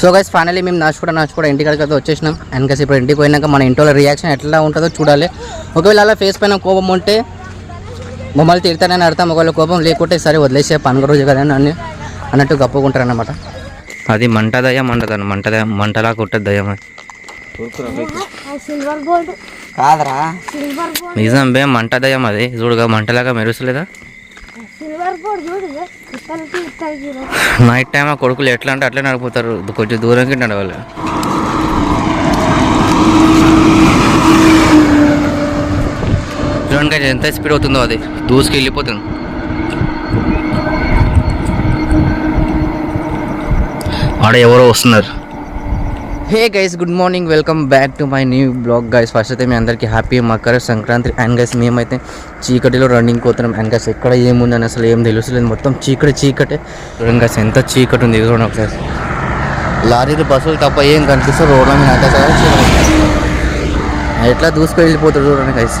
So guys finally మేము నడుచుకుంటా నడుచుకుంటా ఇంటికి అయితే వచ్చేసినాం. అండ్ గైస్ ఇప్పుడు ఇంటికి పోయినాక మన ఇంట్లో రియాక్షన్ ఎట్లా ఉంటుందో చూడాలి. ఒకవేళ అలా ఫేస్ పైన కోపం ఉంటే మమ్మల్ని తిడతానని అర్థం ఒకవేళ కోపం లేకుంటే సరే వదిలేసే పండుగ రోజు కదా అని అన్నట్టు గప్పుకుంటారు అన్నమాట అది మంట దయ్యం మంటదాన్ని మంట దయ్యం మంటలా కొట్టదు దయ్యం అది సిల్వర్ గోల్డ్ కాదరా. సిల్వర్ గోల్డ్ నిజం బే మంట దయ్యం అది చూడుగా మంటలాగా మెరుసలేదా నైట్ టైం ఆ కొడుకులు ఎట్లా అంటే అట్లే నడిపోతారు కొంచెం దూరంకి నడవాలి చూడండి ఎంత స్పీడ్ అవుతుందో అది. దూసుకు వెళ్ళిపోతుంది. ఆడ ఎవరో వస్తున్నారు. Hey guys good morning. Welcome back to my new blog. Guys first అయితే మీ అందరికీ happy Makar Sankranti. And guys మేమైతే చీకటిలో రన్నింగ్ పోతున్నాం. అండ్ గైస్ ఎక్కడ ఏముందని అసలు ఏం తెలుసులేదు. మొత్తం చీకటి చీకటే. చూడండి గైస్ ఎంత చీకటి ఉంది. చూడండి ఒకసారి. లారీలు బస్సులు తప్ప ఏం కనిపిస్తే రోడ్ల మీద అంతా చీకటి. ఎట్లా దూసుకు వెళ్ళిపోతాడు చూడండి గైస్.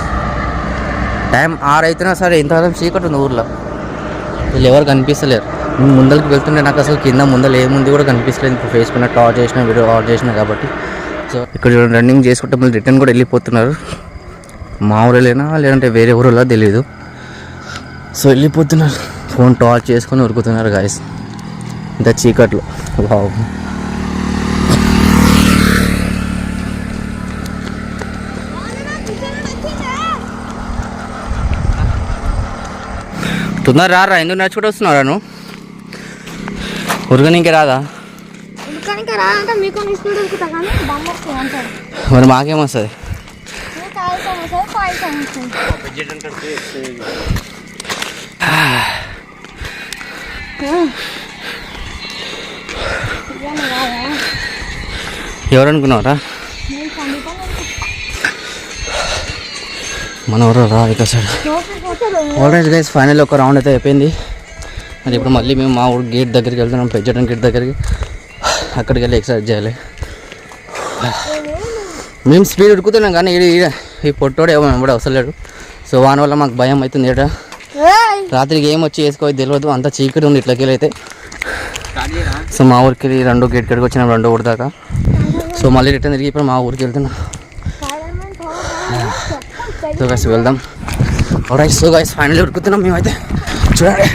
టైం ఆరు అవుతున్నా సరే? ఇంతకాలం చీకటి ఉంది ఊర్లో. వీళ్ళు ఎవరు కనిపిస్తలేరు. ముందరికి వెళ్తుంటే నాకు అసలు కింద ముందర ఏముంది కూడా కనిపిస్తలేదు. ఇప్పుడు ఫేస్ పైన టార్ చేసిన వీడియో ఆన్ చేసిన కాబట్టి. సో ఇక్కడ రన్నింగ్ చేసుకుంటే మళ్ళీ రిటర్న్ కూడా వెళ్ళిపోతున్నారు. మా ఊరేనా లేదంటే వేరే ఊరిలో తెలియదు సో వెళ్ళిపోతున్నారు. ఫోన్ టార్చ్ చేసుకొని ఉరుకుతున్నారు గాయస్ ఇంత చీకట్లో. వావ్ తొందర రారా ఎందుకు నడుచుకుంటూ వస్తున్నారా నువ్వు? ఉరగనీకి రాదా? ఉడకనికి రాదంటే మీకు ఎవరో రా లోపలికి పోతాడు ఆల్రెడీ గైస్ ఫైనల్ ఒక రౌండ్ అయితే అయిపోయింది. మరి ఇప్పుడు మళ్ళీ మేము మా ఊరు గేట్ దగ్గరికి వెళ్తున్నాం పెంచడం గేట్ దగ్గరికి. అక్కడికి వెళ్ళి ఎక్సర్సైజ్ చేయాలి. మేము స్పీడ్ ఉడుకుతున్నాం కానీ ఈడ- ఈడ ఈ పొట్టోడు ఏమో వెంబడి అవసరం సో వాని వల్ల మాకు భయం అవుతుంది ఏట! రాత్రికి ఏం వచ్చి వేసుకోవాలి తెలియదు అంత చీకటి ఉంది ఇట్లకి అయితే. సో మా ఊరికి వెళ్ళి రెండో గేట్ కాడికి వచ్చినాం రెండో ఊరి దాకా. సో మళ్ళీ రిటర్న్ తిరిగి ఇప్పుడు మా ఊరికి వెళ్తున్నాం. సో గైస్ వెళ్దాం. రైట్ సో గైస్ ఫైనల్ ఉడుకుతున్నాం మేమైతే. చూడండి.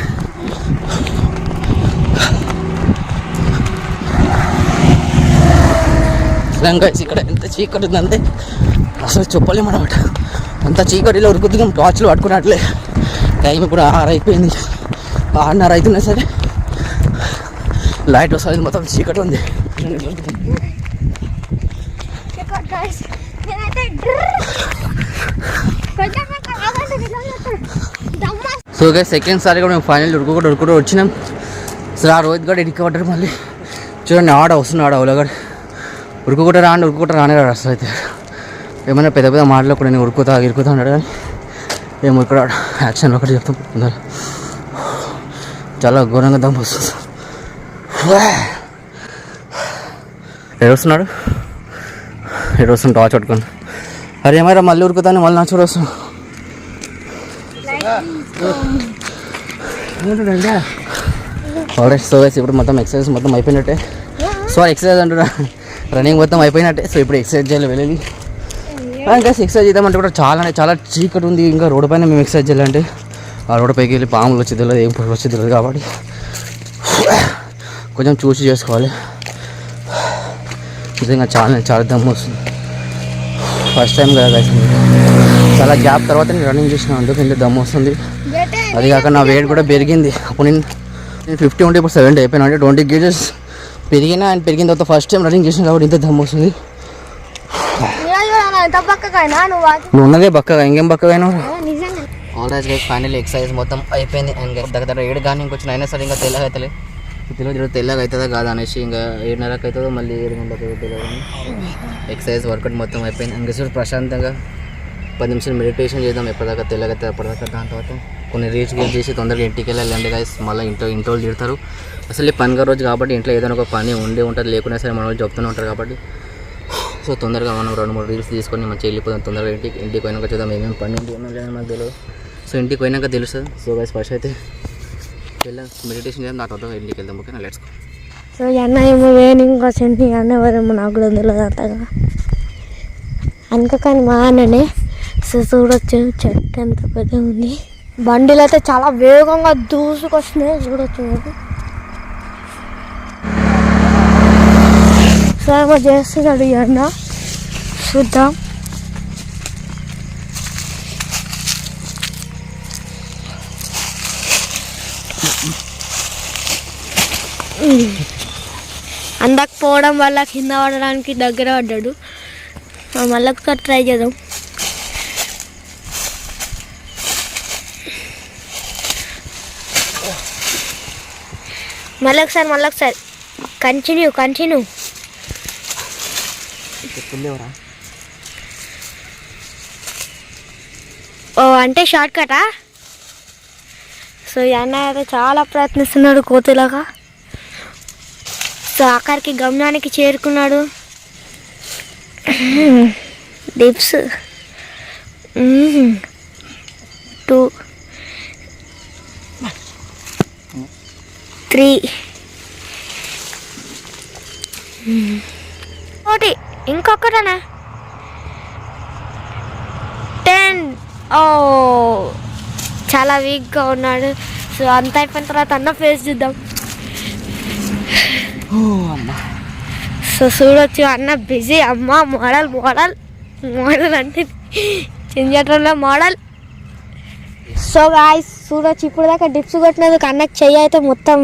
గైస్ ఇక్కడ ఎంత చీకటి ఉందంటే. అసలు చెప్పలేము అనమాట అంత చీకటిలో ఉరుకుతున్నాం టార్చ్లు పట్టుకున్నట్లే. టైం ఇప్పుడు ఆరు అయిపోయింది ఆరున్నర అవుతున్నా సరే. లైట్ వస్తుంది మొత్తం చీకటి ఉంది. గైస్ నేనైతే డ్రర్ కొంచెం నాకు ఆగండి నిజం చెప్తాను దమ్మ సో గైస్ సెకండ్ సారి కూడా మేము ఫైనల్ ఉరుకుకుంటూ ఉడుకుంటూ వచ్చినాం. సో ఆ రోహిత్ గడు ఇడికి పడ్డారు మళ్ళీ. చూడండి ఆడ వస్తున్నాడు అవులగాడు ఉరుకుకుంటా రాండి ఉరుకుకుంటా రాని రాడు అసలు అయితే. ఏమైనా పెద్ద పెద్ద మాటలు కూడా నేను ఉరుకుతా ఇరుకుతా ఉన్నాడు కానీ ఏం ఉరుకురాడు యాక్షన్ ఒకటి చెప్తాం. చాలా ఘోరంగా దమ్ము వస్తుంది. ఏడొస్తున్నాడు? వస్తున్నాడు టార్చ్ పట్టుకొని. అరే ఏమైనా మళ్ళీ ఉరుకుతాను మళ్ళీ నా చూడొస్తున్నాడు ఆల్రెడీ సో గైస్ ఇప్పుడు మొత్తం ఎక్సర్సైజ్ మొత్తం అయిపోయినట్టే. సో ఎక్సర్సైజ్ అంటున్నా రన్నింగ్ మొత్తం అయిపోయినట్టే. సో ఇప్పుడు ఎక్సర్సైజ్ చేయాలి వెళ్ళి ఇంకా ఎక్సర్సైజ్ చేద్దామంటే కూడా చాలా అంటే చాలా చీకటి ఉంది. ఇంకా రోడ్డు పైన మేము ఎక్సర్సైజ్ చేయాలంటే ఆ రోడ్డు పైకి వెళ్ళి పాములు వచ్చి తెలియదు ఏం పురుగులు వచ్చి తెలియదు కాబట్టి. కొంచెం చూసి చేసుకోవాలి. నిజంగా చాలా చాలా దమ్ము వస్తుంది. ఫస్ట్ టైం కదా guys. చాలా గ్యాప్ తర్వాత నేను రన్నింగ్ చేసిన అందుకు ఇంత దమ్ము వస్తుంది. అది కాక నా వెయిట్ కూడా పెరిగింది. అప్పుడు నేను నేను ఫిఫ్టీ ఉంటే ఇప్పుడు సెవెంటీ అయిపోయినా అంటే ట్వంటీ కేజెస్ పెరిగినా అండ్ పెరిగిన తర్వాత ఫస్ట్ టైం రన్నింగ్ చేసిన కాబట్టి ఇంత దమ్ము వస్తుంది. నువ్వు ఉన్నదే బక్కగా ఇంకేం బక్కగా all right guys final exercise మొత్తం అయిపోయింది. అండ్ దగ్గర ఏడు కానీ ఇంకొచ్చిన అయినా సరే ఇంకా తెల్లగా అవుతలే తెలియదు ఈరోజు తెల్లగా అవుతుందా కాదా అనేసి ఇంకా ఏడున్నరకు అవుతుందో మళ్ళీ ఏడు గంటలకు తెలియదు. ఎక్సర్సైజ్ వర్కౌట్ మొత్తం అయిపోయింది. ఇంకా చూడు ప్రశాంతంగా పది నిమిషాలు మెడిటేషన్ చేద్దాం. ఎప్పటిదాకా తెల్లగా అప్పటిదాకా దాని తర్వాత కొన్ని రీల్స్ గేట్ చేసి తొందరగా ఇంటికి వెళ్ళాలి. గైస్ మళ్ళీ ఇంట్లో ఇంట్లో తిడతారు. అసలు ఈ పండుగ రోజు కాబట్టి ఇంట్లో ఏదైనా ఒక పని ఉండే ఉంటుంది. లేకున్నా సరే మన వాళ్ళు చెప్తూనే ఉంటారు కాబట్టి. సో తొందరగా మనం రెండు మూడు రీల్స్ తీసుకొని మంచిగా వెళ్ళిపోదాం. తొందరగా ఇంటికి ఇంటికి పోయినాక చూద్దాం ఏమేమి పని ఉంది ఏమేమి లేదని మనకు తెలియదు సో ఇంటికి పోయినాక తెలుస్తుంది. సో గైస్ ఫస్ట్ అయితే వెళ్ళాం. మెడిటేషన్ చేద్దాం తర్వాత ఇంటికి వెళ్దాం ఓకేనా? లెట్స్ సో ఈ అన్న ఏమో వేణి ఇంకో చెంటి అన్న ఎవరేమో నాకు కూడా తెలియదు అంతగా. అనుక కానీ మా అన్ననే సో చూడొచ్చు చెట్టు ఎంత పెద్ద ఉంది. బండిలు అయితే చాలా వేగంగా దూసుకొస్తున్నాయి చూడొచ్చు మీరు. సో ఏమో చేస్తున్నాడు ఈ అన్న. చూద్దాం. అందకపోవడం వల్ల కింద పడడానికి దగ్గర పడ్డాడు. మళ్ళీ ఒకసారి ట్రై చేద్దాం. మళ్ళీ ఒకసారి మళ్ళీ ఒకసారి. కంటిన్యూ కంటిన్యూ ఓ అంటే షార్ట్ కటా సో ఈ అన్నయ్య అయితే చాలా ప్రయత్నిస్తున్నాడు కోతిలాగా. సో ఆఖరికి గమనానికి చేరుకున్నాడు. Dips two. త్రీ. ఒకటి. ఇంకొకటనా. టెన్. ఓ. చాలా వీక్గా ఉన్నాడు. సో అంత అయిపోయిన తర్వాత అన్న ఫేస్ చూద్దాం. సో చూడొచ్చు అన్న బిజీ అమ్మ మోడల్ మోడల్ మోడల్ అంటే చింజటంలో మోడల్. సో గాయస్ చూడొచ్చు ఇప్పుడు దాకా డిప్స్ కొట్టినందుకు అన్నకి చెయ్యి అయితే మొత్తం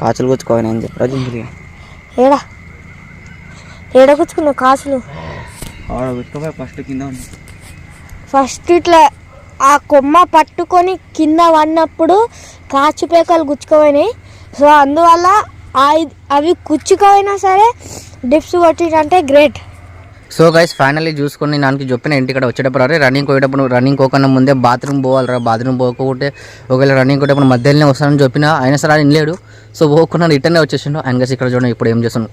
కాచులు కూర్చుకోవాలి జింగిరి ఏడా? ఏడ కూర్చుకున్నావు కాసులు ఫస్ట్ కింద ఫస్ట్ ఇట్లా ఆ కొమ్మ పట్టుకొని కింద పడినప్పుడు కాచు పేకలు గుచ్చుకోపోయినాయి. సో అందువల్ల అవి గుచ్చుకోపోయినా సరే డిప్స్ కొట్టిందంటే గ్రేట్. సో గైస్ ఫైనల్లీ చూసుకొని నాకు చెప్పిన ఇంటికాడ వచ్చేటప్పుడు అరే రన్నింగ్ పోయేటప్పుడు రన్నింగ్ పోకుండా ముందే బాత్రూమ్ పోవాలి రా బాత్రూమ్ పోకపోతే ఒకవేళ రన్నింగ్ పోయేటప్పుడు మధ్యలోనే వస్తానని చెప్పిన అయినా సరే ఆయన లేడు. సో పోకుండా రిటర్న్ వచ్చేసిండు. ఆయన గైస్ ఇక్కడ చూడండి ఇప్పుడు ఏం చేస్తున్నాడు?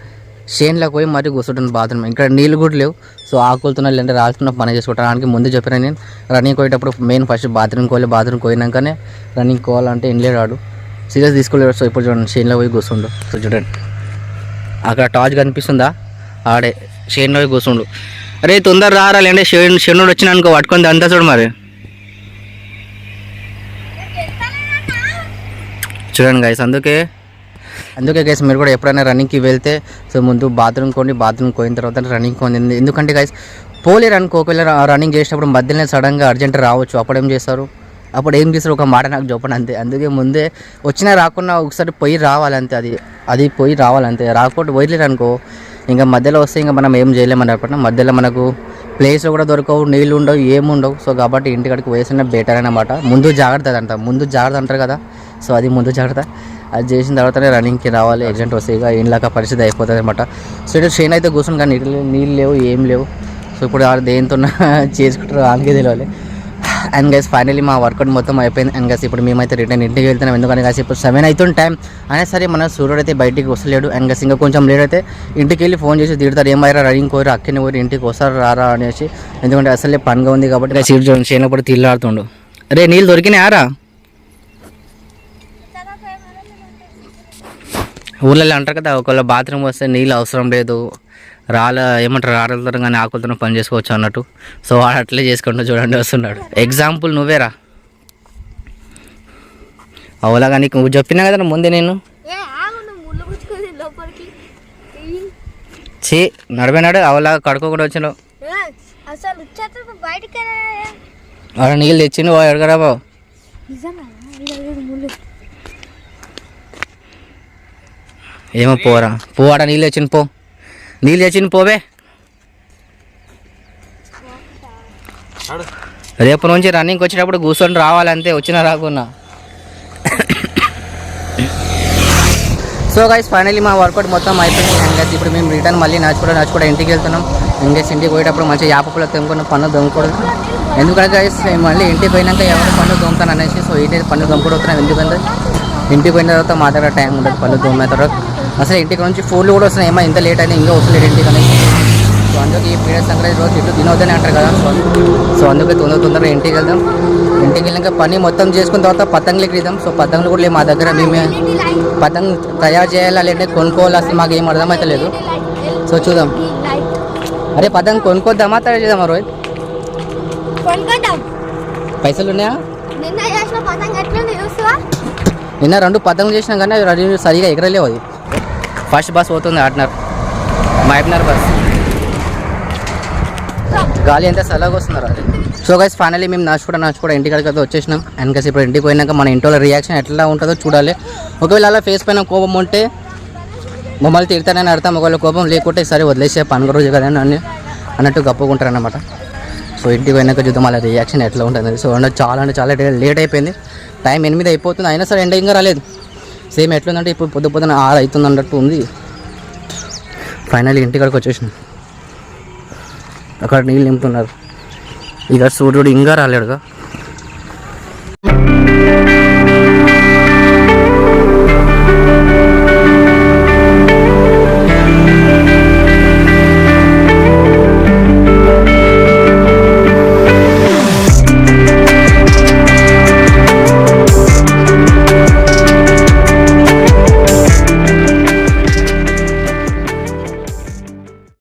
షేన్లోకి పోయి మరీ కూర్చుంటాను బాత్రూమ్ ఇక్కడ నీళ్ళు కూడా లేవు. సో ఆకులతో లేదంటే రాసుకున్న పని చేసుకోవడానికి ముందు చెప్పిన నేను రన్నింగ్ పోయేటప్పుడు మెయిన్ ఫస్ట్ బాత్రూమ్కి పోయి బాత్రూమ్ పోయినాకనే రన్నింగ్ పోవాలంటే ఏం లేడు సీరియస్ తీసుకోలేడు సో ఇప్పుడు చూడండి షేన్లో పోయి కూర్చుండు. సో చూడండి. అక్కడ టార్చ్ కనిపిస్తుందా? ఆడే షేన్లో పోయి కూర్చుండు. అరే తొందర రారా లేదంటే షేన్ షెన్నుడు వచ్చిన అనుకో పట్టుకొని అంతా చూడు మరి. చూడండి గైస్ అందుకే అందుకే గైస్ మీరు కూడా ఎప్పుడైనా రన్నింగ్కి వెళ్తే సో ముందు బాత్రూమ్ కొండి బాత్రూమ్ పోయిన తర్వాత రన్నింగ్ కొంది ఎందుకంటే గైస్ పోలేరు అనుకో ఒకవేళ రన్నింగ్ చేసేటప్పుడు మధ్యలోనే సడన్గా అర్జెంట్ రావచ్చు. అప్పుడు ఏం చేస్తారు? అప్పుడు ఏం చేస్తారు ఒక మాట నాకు చెప్పండి అంతే. అందుకే ముందే వచ్చినా రాకున్నా ఒకసారి పోయి రావాలంతే అది. అది పోయి రావాలంతే. రాకపోతే పోయలేరు అనుకో ఇంకా మధ్యలో వస్తే ఇంకా మనం ఏం చేయలేమని అనుకుంటున్నాం మధ్యలో మనకు ప్లేస్ కూడా దొరకవు నీళ్ళు ఉండవు ఏముండవు సో కాబట్టి ఇంటికాడికి వేసిన బెటర్ అనమాట ముందు జాగ్రత్త అంట. ముందు జాగ్రత్త అంటారు కదా. సో అది ముందు జాగ్రత్త. అది చేసిన తర్వాతనే రన్నింగ్కి రావాలి. ఎగ్జాంట్ వస్తే ఇక ఇండ్లాక పరిస్థితి అయిపోతుంది అనమాట సో ఇటు షేన్ అయితే కూర్చుని కానీ నీళ్ళు నీళ్ళు లేవు ఏం లేవు. సో ఇప్పుడు దేంతో చేసుకుంటారు ఆమెకే తెలియాలి. అండ్ గైస్ ఫైనలీ మా వర్కౌట్ మొత్తం అయిపోయింది. అండ్ గైస్ ఇప్పుడు మేమైతే రిటర్న్ ఇంటికి వెళ్తున్నాం. ఎందుకంటే గైస్ ఇప్పుడు సెవెన్ అవుతుంది టైం అయినా సరే మన సూర్యుడు అయితే బయటికి వస్తలేడు. అండ్ గైస్ ఇంకా కొంచెం లేట్ అయితే ఇంటికి వెళ్ళి ఫోన్ చేసి తిడతారు. ఏమైనా రన్నింగ్ కోరు అక్కడిని కోరి ఇంటికి వస్తారు రారా అనేసి. ఎందుకంటే అసలే పనిగా ఉంది కాబట్టి గైస్ సీట్ చూడండి చేయనప్పుడు తిల్లాడుతుండు. రే నీళ్ళు దొరికినాయారా ఊళ్ళలో అంటారు కదా ఒకవేళ బాత్రూమ్ వస్తే నీళ్ళు అవసరం లేదు. రాళ్ళ ఏమంటారు రాళ్ళతో కానీ ఆకులతో పని చేసుకోవచ్చు అన్నట్టు. సో వాడు అట్లే చేసుకుంటూ చూడండి వస్తున్నాడు. ఎగ్జాంపుల్ నువ్వేరా? అవులాగా నీకు నువ్వు చెప్పినా కదా ముందే నేను. చీ నడిపోయినాడు అవలాగా కడుక్కోకుండా వచ్చినావు. అసలు బయటికి వాడు నీళ్ళు తెచ్చిండు చూడు ముళ్ళు. ఏమో పోరా. పోవాడ నీళ్ళు తెచ్చింది పో. నీళ్ళు తెచ్చింది పోవే. రేపు నుంచి రన్నింగ్కి వచ్చేటప్పుడు కూర్చొని రావాలంతే వచ్చినా రాకున్నా. సో గైస్ ఫైనలీ మా వర్కౌట్ మొత్తం అయిపోయింది అండ్ ఇప్పుడు మేము రిటర్న్ మళ్ళీ నడుచుకుంటూ నడుచుకుంటూ ఇంటికి వెళ్తున్నాం. ఇంకేసి ఇంటికి పోయేటప్పుడు మంచిగా యాపకులు తెంపుకున్న పన్ను దొంగకూడదు ఎందుకంటే గైస్ మళ్ళీ ఇంటికి పోయినాక ఎవరు పన్ను దొంగతాను అనేసి సో ఇంటి పన్ను దొంగకూడదు ఎందుకంటే ఇంటికి పోయిన తర్వాత మా దగ్గర టైం ఉండదు పన్ను దొంగ తర్వాత. అసలు ఇంటికి నుంచి ఫోన్లు కూడా వస్తున్నాయి. ఏమో ఇంత లేట్ అయినా ఇంకా వస్తలేదు ఇంటికి అనేసి సో అందుకే ఈ పీరియడ్ సంక్రాంతి రోజు ఇటు తినవద్దని అంటారు కదా. సో సో అందుకే తొందర తొందరగా ఇంటికి వెళ్దాం. ఇంటికి వెళ్ళాక పని మొత్తం చేసుకున్న తర్వాత పతంగులు ఎగిరిద్దాం సో పతంగులు కూడా లేవు మా దగ్గర. మేమే పతంగ్ తయారు చేయాలా లేదంటే కొనుక్కోవాలా. అసలు మాకు ఏం అర్థమైతే లేదు సో చూద్దాం. అరే పతంగ్ కొనుక్కోద్దామా? తయారు చేద్దామా రోహిత్? పైసలు ఉన్నాయా? నిన్న రెండు పతంగులు చేసినాం కానీ రెండు సరిగా ఎగరలేవు అది ఫస్ట్ బస్ పోతుంది ఆటనర్ మైబ్నర్ బస్. గాలి ఎంత సలాగా వస్తున్నారు అది సో గైస్ ఫైనలీ మేము నడుచుకుంటా నడుచుకుంటా ఇంటికి అయితే వచ్చేసినాం. అండ్ kasi ఇప్పుడు ఇంటికి పోయినాక మన ఇంట్లో రియాక్షన్ ఎట్లా ఉంటుందో చూడాలి. ఒకవేళ అలా ఫేస్ పైన కోపం ఉంటే మమ్మల్ని తిడతానని అర్థం. ఒకవేళ కోపం లేకుంటే సరే వదిలేసే పనుగ రోజు కదా అని అన్నట్టు గప్పుకుంటారు అనమాట సో ఇంటికి పోయినాక చూద్దాం అలా రియాక్షన్ ఎట్లా ఉంటుంది సో చాలా అంటే చాలా లేట్ అయిపోయింది. టైం ఎనిమిది అయిపోతుంది. అయినా సరే ఎండ ఇంకా రాలేదు. సేమ్ ఎట్లుందంటే ఇప్పుడు పొద్దు పొద్దున ఆరు అవుతుంది అన్నట్టు ఉంది. ఫైనల్ ఇంటికాడికి వచ్చేసినాం. అక్కడ నీళ్ళు నింపుతున్నారు. ఇక సూర్యుడు ఇంకా రాలేడుగా.